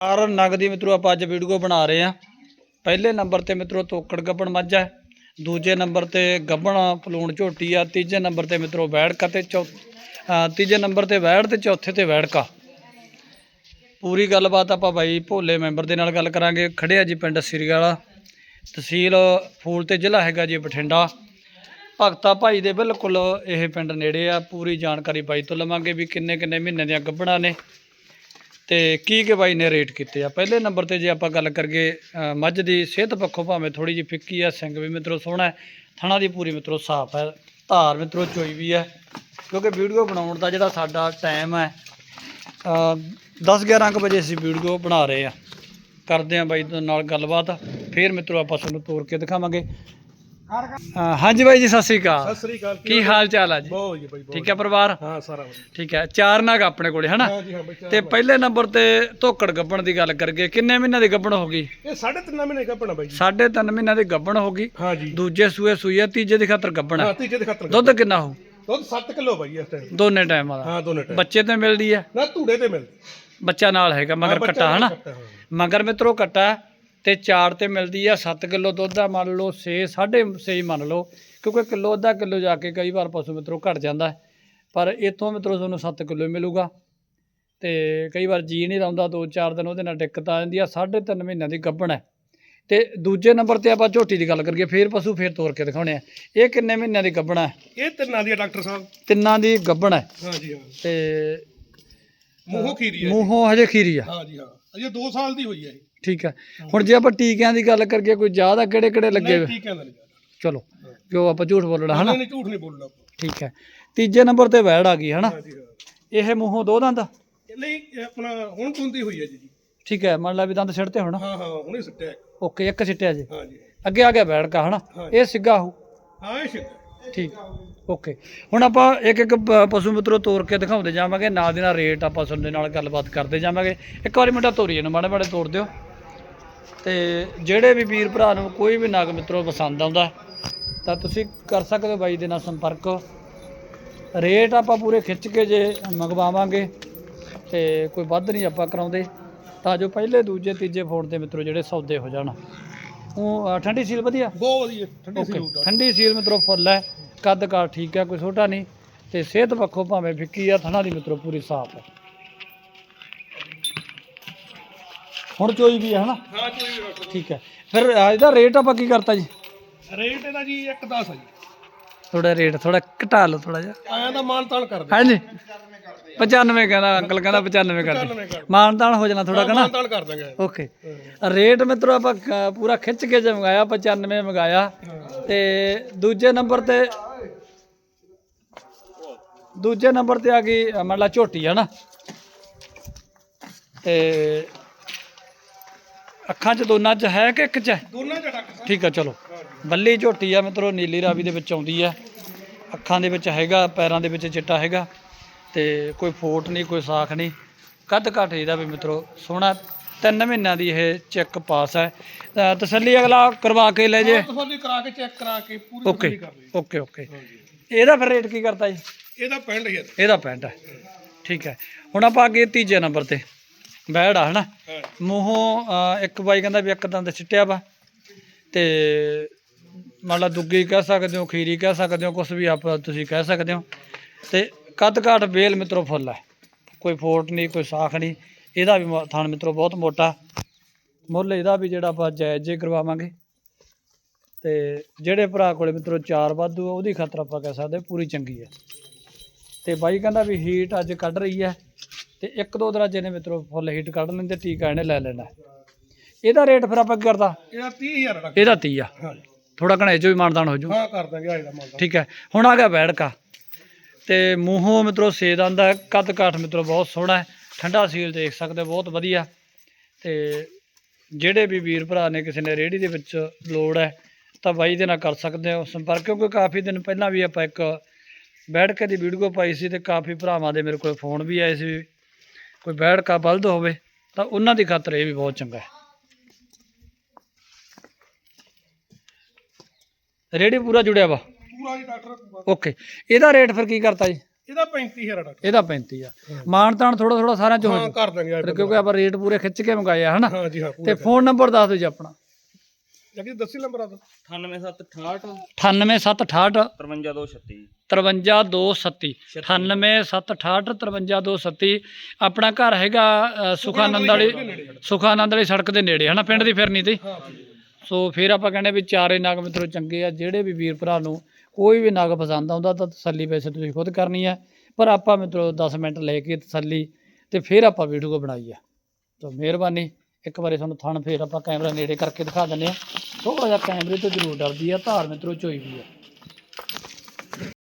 ਨਗ ਦੀ ਮਿੱਤਰੋ ਆਪਾਂ ਅੱਜ ਵੀਡੀਓ ਬਣਾ ਰਹੇ ਆ ਪਹਿਲੇ ਨੰਬਰ ਤੇ ਮਿੱਤਰੋ ਤੋਕੜ ਗੱਬਣ ਮੱਝ ਹੈ। ਦੂਜੇ ਨੰਬਰ ਤੇ ਗੱਬਣ ਪਲੂਣ ਝੋਟੀ ਆ। ਤੀਜੇ ਨੰਬਰ ਤੇ ਮਿੱਤਰੋ ਵੈੜਕਾ ਤੇ ਚੌ ਤੀਜੇ ਨੰਬਰ ਤੇ ਵੈੜ ਤੇ ਚੌਥੇ ਤੇ ਵੈੜਕਾ। ਪੂਰੀ ਗੱਲਬਾਤ ਆਪਾਂ ਬਾਈ ਭੋਲੇ ਮੈਂਬਰ ਦੇ ਨਾਲ ਗੱਲ ਕਰਾਂਗੇ। ਖੜਿਆ ਜੀ ਪਿੰਡ ਸ੍ਰੀ ਤਹਿਸੀਲ ਫੂਲ ਤੇ ਜ਼ਿਲ੍ਹਾ ਹੈਗਾ ਜੀ ਬਠਿੰਡਾ। ਭਗਤਾ ਭਾਈ ਦੇ ਬਿਲਕੁਲ ਇਹ ਪਿੰਡ ਨੇੜੇ ਆ। ਪੂਰੀ ਜਾਣਕਾਰੀ ਬਾਈ ਤੋਂ ਲਵਾਂਗੇ ਵੀ ਕਿੰਨੇ ਕਿੰਨੇ ਮਹੀਨੇ ਦੀਆਂ ਗੱਭਣਾਂ ਨੇ। ਤੇ ਕੀ ਕਿ ਬਾਈ ਨੇ ਰੇਟ ਕੀਤੇ ਆ? ਪਹਿਲੇ ਨੰਬਰ ਤੇ ਜੇ ਆਪਾਂ ਗੱਲ ਕਰੀਏ ਮੱਝ ਦੀ ਸਿਹਤ ਪੱਖੋਂ ਭਾਵੇਂ ਥੋੜੀ ਜਿਹੀ ਫਿੱਕੀ ਆ, ਸਿੰਘ ਵੀ ਮਿੱਤਰੋ ਸੋਹਣਾ ਹੈ, ਥਣਾ ਦੀ ਪੂਰੀ ਮਿੱਤਰੋ ਸਾਫ਼ ਹੈ, ਧਾਰ ਮਿੱਤਰੋ ਚੋਈ ਵੀ ਹੈ, ਕਿਉਂਕਿ ਵੀਡੀਓ ਬਣਾਉਣ ਦਾ ਜਿਹੜਾ ਸਾਡਾ ਟਾਈਮ ਹੈ 10 11 ਕੁ ਵਜੇ ਅਸੀਂ ਵੀਡੀਓ ਬਣਾ ਰਹੇ ਆ ਕਰਦੇ ਆ ਬਾਈ ਨਾਲ ਗੱਲਬਾਤ, ਫੇਰ ਮਿੱਤਰੋ ਆਪਾਂ ਤੁਹਾਨੂੰ ਤੋਰ ਕੇ ਦਿਖਾਵਾਂਗੇ। ਹਾਂਜੀ ਬਾਈ ਜੀ ਸਤਿ ਸ੍ਰੀ ਸਤਿ ਅਕਾਲ ਸ੍ਰੀ ਅਕਾਲ ਕੀ ਹਾਲ ਚਾਲ ਆ ਜੀ? ਬਹੁਤ ਜੀ ਬਾਈ ਬਹੁਤ ਠੀਕ ਹੈ ਪਰਿਵਾਰ? ਹਾਂ ਸਾਰਾ ਵਧੀਆ। ਠੀਕ ਹੈ ਚਾਰ ਨਾਗ ਆਪਣੇ ਕੋਲੇ ਹਨਾ? ਹਾਂ ਜੀ ਹਾਂ ਬੱਚਾ ਤੇ ਪਹਿਲੇ ਨੰਬਰ ਤੇ ਧੋਕੜ ਗੱਬਣ ਦੀ ਗੱਲ ਕਰਗੇ ਕਿੰਨੇ ਮਹੀਨਿਆਂ ਦੀ ਗੱਬਣ ਹੋ ਗਈ? ਇਹ ਸਾਢੇ ਤਿੰਨ ਮਹੀਨੇ ਕੱਪਣਾ ਬਾਈ ਜੀ। ਸਾਢੇ ਤਿੰਨ ਮਹੀਨਿਆਂ ਦੀ ਗੱਬਣ ਹੋ ਗਈ। ਹਾਂ ਜੀ। ਦੂਜੇ ਸੂਏ ਸੂਈ ਆ ਤੀਜੇ ਦੀ ਖਾਤਰ ਗੱਬਣ ਹਾਂ ਹੈ ਤੀਜੇ ਦੇ ਖਾਤਰ ਦੁੱਧ ਕਿੰਨਾ ਹੋ ਦੁੱਧ 7 ਕਿਲੋ ਬਾਈ ਇਸ ਟਾਈਮ ਦੋਨੇ ਟਾਈਮਾਂ ਦਾ ਹਾਂ ਦੋਨੇ ਟਾਈਮ ਬੱਚੇ ਤੇ ਮਿਲਦੀ ਹੈ? ਨਾ ਧੂੜੇ ਤੇ ਮਿਲਦੀ। ਬੱਚਾ ਨਾਲ ਹੈਗਾ ਮਗਰ ਬੱਚਾ ਕੱਟਾ ਹਨਾ? ਕੱਟਾ, ਹਾਂ। ਮਗਰ ਮਿੱਤਰੋ ਕੱਟਾ ਤੇ 4 ਤੇ ਮਿਲਦੀ ਆ 7 ਕਿਲੋ ਦੁੱਧ ਦਾ ਮੰਨ ਲਓ 6 6.5 ਮੰਨ ਲਓ ਕਿਉਂਕਿ ਕਿਲੋ ਅੱਧਾ ਕਿਲੋ ਜਾ ਕੇ ਕਈ ਵਾਰ ਪਸ਼ੂ ਮਿੱਤਰੋ ਘਟ ਜਾਂਦਾ। ਪਰ ਇਥੋਂ ਮਿੱਤਰੋ ਤੁਹਾਨੂੰ 7 ਕਿਲੋ ਮਿਲੂਗਾ ਤੇ ਕਈ ਵਾਰ ਜੀ ਨਹੀਂ ਲਾਉਂਦਾ 2-4 ਦਿਨ ਉਹਦੇ ਨਾਲ ਦਿੱਕਤ ਆ ਜਾਂਦੀ ਆ 3.5 ਮਹੀਨਿਆਂ ਦੀ ਗੱਭਣ ਹੈ। ਤੇ ਦੂਜੇ ਨੰਬਰ ਤੇ ਆਪਾਂ ਝੋਟੀ ਦੀ ਗੱਲ ਕਰੀਏ ਫੇਰ ਪਸ਼ੂ ਫੇਰ ਤੋਰ ਕੇ ਦਿਖਾਉਣੇ ਆ। ਇਹ ਕਿੰਨੇ ਮਹੀਨਿਆਂ ਦੀ ਗੱਭਣ ਹੈ? ਇਹ ਤਿੰਨਾਂ ਦੀ ਡਾਕਟਰ ਸਾਹਿਬ। ਤਿੰਨਾਂ ਦੀ ਗੱਭਣ ਹੈ। ਹਾਂ ਜੀ ਹਾਂ ਤੇ ਮੂੰਹੋਂ ਖੀਰੀ ਹੈ ਮੂੰਹੋਂ ਹਜੇ ਖੀਰੀ ਆ। ਹਾਂ ਜੀ ਹਾਂ। ਅਜੇ 2 ਸਾਲ ਦੀ ਹੋਈ ਹੈ ਇਹ। ਠੀਕ ਹੈ। ਹੁਣ ਜੇ ਆਪਾਂ ਟੀਕਿਆਂ ਦੀ ਗੱਲ ਕਰੀਏ ਕੋਈ ਜ਼ਿਆਦਾ ਕਿਹੜੇ ਕਿਹੜੇ ਲੱਗੇ ਨਹੀਂ ਹੋਏ? ਠੀਕ ਚਲੋ ਕਿਉਂ ਆਪਾਂ ਝੂਠ ਬੋਲਣਾ ਹਨਾ? ਨਹੀਂ ਨਹੀਂ ਝੂਠ ਨਹੀਂ ਬੋਲਣਾ ਆਪਾਂ। ਠੀਕ ਹੈ। ਤੀਜੇ ਨੰਬਰ ਤੇ ਵੈੜ ਆ ਗਈ ਹਨਾ? ਜੀ ਹਾਂ। ਇਹ ਮੂੰਹੋਂ ਦੋ ਦੰਦ? ਨਹੀਂ ਇਹ ਆਪਣਾ ਹੁਣ ਕੁੰਦੀ ਹੋਈ ਹੈ ਜੀ ਜੀ। ਠੀਕ ਹੈ ਮੰਨ ਲਾ ਵੀ ਦੰਦ ਛਿੜਤੇ ਹੁਣ। ਹਾਂ ਹਾਂ ਹੁਣੇ ਸੁੱਟਿਆ ਇੱਕ। ਓਕੇ ਇੱਕ ਸਿੱਟਿਆ ਜੀ। ਹਾਂ ਜੀ। ਅੱਗੇ ਆ ਗਿਆ ਵੈੜ ਕਾ ਹਨਾ। ਇਹ ਸਿੱਗਾ ਹੋ ਹਾਂ ਇਹ ਸ਼ਿਕ ਠੀਕ, ਓਕੇ। ਹੁਣ ਆਪਾਂ ਇੱਕ ਇੱਕ ਪ- ਪਸ਼ੂ ਮਿੱਤਰੋ ਤੋਰ ਕੇ ਦਿਖਾਉਂਦੇ ਜਾਵਾਂਗੇ, ਨਾਲ ਦੇ ਨਾਲ ਰੇਟ ਆਪਾਂ ਪਸ਼ੂ ਦੇ ਨਾਲ ਗੱਲਬਾਤ ਕਰਦੇ ਜਾਵਾਂਗੇ। ਇੱਕ ਵਾਰੀ ਮੁੰਡਾ ਤੋਰੀਏ ਨੂੰ ਮਾੜੇ ਮਾੜੇ ਤੋੜ ਦਿਓ। ਤੇ ਜਿਹੜੇ ਵੀ ਵੀਰ ਭਰਾ ਨੂੰ ਕੋਈ ਵੀ ਨਾਗ ਮਿੱਤਰੋ ਪਸੰਦ ਆਉਂਦਾ, ਤਾਂ ਤੁਸੀਂ ਕਰ ਸਕਦੇ ਹੋ ਬਾਈ ਦੇ ਨਾਲ ਸੰਪਰਕ। ਰੇਟ ਆਪਾਂ ਪੂਰੇ ਖਿੱਚ ਕੇ ਜੇ ਮੰਗਵਾਵਾਂਗੇ, ਤੇ ਕੋਈ ਵੱਧ ਨਹੀਂ ਆਪਾਂ ਕਰਾਉਂਦੇ। ਤਾਂ ਜੋ ਪਹਿਲੇ, ਦੂਜੇ, ਤੀਜੇ ਫੋਨ ਤੇ ਮਿੱਤਰੋ ਜਿਹੜੇ ਸੌਦੇ ਹੋ ਜਾਣ। ਉਹ ਠੰਡੀ ਸੀਲ ਵਧੀਆ? ਬਹੁਤ ਵਧੀਆ ਠੰਡੀ ਸੀ ਓਕੇ ਠੰਡੀ ਸੀਲ ਮਿੱਤਰੋ ਫੁੱਲ ਹੈ। ਕੱਦ ਕਾਰ ਠੀਕ ਹੈ ਕੋਈ ਛੋਟਾ ਨਹੀਂ। ਤੇ ਸਿਹਤ ਪੱਖੋਂ ਭਾਵੇਂ ਫਿੱਕੀ ਆ ਥਣਾ ਦੀ ਮਿੱਤਰੋ ਪੂਰੀ ਸਾਫ਼ ਹੈ। ਹੁਣ ਚੋਈ ਵੀ ਹੈ ਹਨਾ? ਹਾਂ ਕੋਈ ਵੀ ਡਾਕਟਰ ਠੀਕ ਹੈ। ਫਿਰ ਇਹਦਾ ਰੇਟ ਆਪਾਂ ਕੀ ਕਰਤਾ ਜੀ? ਰੇਟ ਇਹਦਾ ਜੀ 1 10 ਹੈ ਜੀ। ਥੋੜਾ ਰੇਟ ਥੋੜਾ ਘਟਾ ਲਓ ਥੋੜਾ ਜਿਹਾ। ਆਇਆ ਦਾ ਮਾਨ ਤਾਨ ਕਰ ਦੇ ਹਾਂਜੀ। 95 ਕਹਿੰਦਾ ਅੰਕਲ ਕਹਿੰਦਾ 95 ਕਰ 95 ਦੇ ਕਰ ਮਾਨਤਾਨ ਹੋ ਜਾਣਾ ਥੋੜਾ ਕਹਿੰਦਾ ਮਾਨ ਤਾਨ ਕਰ ਦਾਂਗੇ। ਓਕੇ। ਰੇਟ ਮਿੱਤਰੋ ਆਪਾਂ ਕ- ਪੂਰਾ ਖਿੱਚ ਕੇ ਜੇ ਮੰਗਾਇਆ 95 ਮੰਗਾਇਆ। ਤੇ ਦੂਜੇ ਨੰਬਰ ਤੇ ਦੂਜੇ ਨੰਬਰ ਤੇ ਆ ਗਈ ਅ, ਮੰਨ ਲਾ ਝੋਟੀ ਹੈ ਨਾ ਤੇ ਅੱਖਾਂ 'ਚ ਦੋਨਾਂ 'ਚ ਹੈ ਕਿ ਇੱਕ 'ਚ ਹੈ? ਦੋਨਾਂ ਚ ਸਾਹਿਬ ਠੀਕ ਆ ਚਲੋ। ਬੱਲੀ ਝੋਟੀ ਆ ਮਿੱਤਰੋ ਨੀਲੀ ਰਾਵੀ ਦੇ ਵਿੱਚ ਆਉਂਦੀ ਆ। ਅੱਖਾਂ ਦੇ ਵਿੱਚ ਹੈਗਾ ਪੈਰਾਂ ਦੇ ਵਿੱਚ ਚਿੱਟਾ ਹੈਗਾ। ਤੇ ਕੋਈ ਫੋਟ ਨਹੀਂ ਕੋਈ ਸਾਖ ਨਹੀਂ। ਕੱਦ ਘੱਟ ਇਹਦਾ ਵੀ ਮਿੱਤਰੋ ਸੋਹਣਾ ਤਿੰਨ ਮਹੀਨਿਆਂ ਦੀ ਇਹ ਚੈੱਕ ਪਾਸ ਹੈ। ਤਾਂ ਤਸੱਲੀ ਅਗਲਾ ਕਰਵਾ ਕੇ ਲੈ ਜੇ। ਤਸੱਲੀ ਕਰਾ ਕੇ ਚੈੱਕ ਕਰਾ ਕੇ ਪੂਰੀ ਓਕੇ ਤਸੱਲੀ ਕਰ ਲਈ। Okay okay. ਇਹਦਾ ਫਿਰ ਰੇਟ ਕੀ ਕਰਤਾ ਜੀ? ਇਹਦਾ ਪੈਂਡ ਹੀ ਹੈ ਇਹਦਾ ਪੈਂਟ ਹੈ। ਠੀਕ ਹੈ। ਹੁਣ ਆਪਾਂ ਅੱਗੇ ਤੀਜੇ ਨੰਬਰ ਤੇ। ਬੈੜ ਆ ਹਨਾ? ਮੂੰਹੋਂ ਇੱਕ ਬਾਈ ਕਹਿੰਦਾ ਵੀ ਇੱਕ ਦੰਦ ਛਿੱਟਿਆ ਵਾ। ਤੇ ਮੰਨ ਲਾ ਦੁੱਗੀ ਕਹਿ ਸਕਦੇ ਹੋ ਖੀਰੀ ਕਹਿ ਸਕਦੇ ਹੋ ਕੁਝ ਵੀ ਆਪ ਤੁਸੀਂ ਕਹਿ ਸਕਦੇ ਹੋ। ਤੇ ਕੱਦ ਕਾਠ ਬੇਲ ਮਿੱਤਰੋ ਫੁੱਲ ਹੈ। ਕੋਈ ਫੋਟ ਨਹੀਂ ਕੋਈ ਸਾਖ ਨਹੀਂ। ਇਹਦਾ ਵੀ ਥਣ ਮਿੱਤਰੋ ਬਹੁਤ ਮੋਟਾ। ਮੁੱਲ ਇਹਦਾ ਵੀ ਜਿਹੜਾ ਆਪਾਂ ਜਾਇਜ਼ ਜੇ ਕਰਵਾਵਾਂਗੇ। ਤੇ ਜਿਹੜੇ ਭਰਾ ਕੋਲੇ ਮਿੱਤਰੋ ਚਾਰ ਵਾਧੂ ਆ, ਉਹਦੀ ਖਾਤਰ ਆਪਾਂ ਕਹਿ ਸਕਦੇ ਪੂਰੀ ਚੰਗੀ ਹੈ। ਤੇ ਬਾਈ ਕਹਿੰਦਾ ਵੀ ਹੀਟ ਅੱਜ ਕੱਢ ਰਹੀ ਹੈ। ਤੇ ਇੱਕ ਦੋ ਦਿਨਾਂ ਇਹਨੇ ਮਿੱਤਰੋ ਫੁੱਲ ਹੀਟ ਕੱਢ ਲੈਂਦੇ ਟੀਕਾ ਇਹਨੇ ਲੈ ਲੈਣਾ। ਇਹਦਾ ਰੇਟ ਫਿਰ ਆਪਾਂ ਕੀ ਕਰਦਾ? ਇਹਦਾ 30000 ਡਾਕਟਰ ਇਹਦਾ 30 ਆ। ਥੋੜਾ ਘਣਾ 'ਚੋਂ ਵੀ ਮਾਨਦਾਨ ਹੋ ਜੂ। ਹਾਂ ਕਰ ਦਾਂਗੇ ਆਏ ਦਾ ਮਾਨ ਤਾਨ ਠੀਕ ਹੈ। ਹੁਣ ਆ ਗਿਆ ਬੈੜਕਾ ਤੇ ਮੂੰਹੋਂ ਮਿੱਤਰੋ ਸੇਦ ਆਂਦਾ ਹੈ, ਕੱਦ ਕਾਠ ਮਿੱਤਰੋ ਬਹੁਤ ਸੋਹਣਾ ਹੈ ਠੰਡਾ ਸੀਲ ਦੇਖ ਸਕਦੇ ਬਹੁਤ ਵਧੀਆ। ਤੇ ਜਿਹੜੇ ਵੀ ਵੀਰ ਭਰਾ ਨੇ ਕਿਸੇ ਨੇ ਰੇੜੀ ਦੇ ਵਿੱਚ ਲੋੜ ਹੈ ਤਾਂ ਬਾਈ ਦੇ ਨਾਲ ਕਰ ਸਕਦੇ ਹੋ ਸੰਪਰਕ ਕਿਉਂਕਿ ਕਾਫੀ ਦਿਨ ਪਹਿਲਾਂ ਵੀ ਆਪਾਂ ਇੱਕ ਬੈੜਕੇ ਦੀ ਵੀਡੀਓ ਪਾਈ ਸੀ ਤੇ ਕਾਫੀ ਭਰਾਵਾਂ ਦੇ ਮੇਰੇ ਕੋਲ ਫੋਨ ਵੀ ਆਏ ਸੀ ਕੋਈ ਬੈੜਕਾ ਬਲਦ ਹੋਵੇ ਤਾਂ ਉਹਨਾਂ ਦੀ ਖਾਤਰ ਇਹ ਵੀ ਬਹੁਤ ਚੰਗਾ ਹੈ। ਰੇੜੀ ਪੂਰਾ ਜੁੜਿਆ ਵਾ। ਪੂਰਾ ਜੀ ਡਾਕਟਰ ਓਕੇ। ਇਹਦਾ ਰੇਟ ਫਿਰ ਕੀ ਕਰਤਾ ਜੀ? ਇਹਦਾ 35000 ਡਾਕਟਰ। ਇਹਦਾ 35 ਆ। ਮਾਨ ਤਾਨ ਥੋੜਾ ਥੋੜਾ ਸਾਰਿਆਂ ਚ ਹੋ। ਕਰ ਦਾਂਗੇ ਫਿਰ ਕਿਉਂਕਿ ਆਪਾਂ ਰੇਟ ਪੂਰੇ ਖਿੱਚ ਕੇ ਮੰਗਾਏ ਆ ਹਨਾ? ਹਾਂ ਜੀ ਹਾਂ ਤੇ ਪੂਰਾ ਫੋਨ ਨੰਬਰ ਦੱਸ ਦਿਓ ਜੀ ਆਪਣਾ। ਲੱਗੀ ਦੱਸੀ ਨੰਬਰ ਆ ਦਾ 98768 98768 53236 53237 98768 53237 ਆਪਣਾ ਘਰ ਹੈਗਾ ਅ, ਸੁਖਾਨੰਦ ਵਾਲੀ ਸੁਖਾਨੰਦ ਵਾਲੀ ਸੜਕ ਦੇ ਨੇੜੇ ਹਨਾ? ਪਿੰਡ ਦੀ ਫਿਰਨੀ ਤੇ। ਹਾਂ ਸੋ ਫਿਰ ਆਪਾਂ ਕਹਿੰਦੇ ਵੀ ਚਾਰੇ ਨਗ ਮਿੱਤਰੋ ਚੰਗੇ ਆ ਜਿਹੜੇ ਵੀ ਵੀਰ ਭਰਾ ਨੂੰ ਕੋਈ ਵੀ ਨਗ ਪਸੰਦ ਆਉਂਦਾ ਤਾਂ ਤਸੱਲੀ ਵੈਸੇ ਤੁਸੀਂ ਖੁਦ ਕਰਨੀ ਹੈ। ਪਰ ਆਪਾਂ ਮਿੱਤਰੋ 10 ਮਿੰਟ ਲੈ ਕੇ ਤਸੱਲੀ ਤੇ ਫਿਰ ਆਪਾਂ ਵੀਡੀਓ ਬਣਾਈ ਹੈ। ਤਾਂ ਮਿਹਰਬਾਨੀ, ਇੱਕ ਵਾਰੀ ਤੁਹਾਨੂੰ ਥਣ ਫੇਰ ਆਪਾਂ ਕੈਮਰਾ ਨੇੜੇ ਕਰਕੇ ਦਿਖਾ ਦਿੰਦੇ ਆ ਥੋੜਾ ਜਿਹਾ ਕੈਮਰੇ ਤੋਂ ਜ਼ਰੂਰ ਡਰਦੀ ਆ ਧਾਰ ਮਿੱਤਰੋ ਚੋਈ ਵੀ ਆ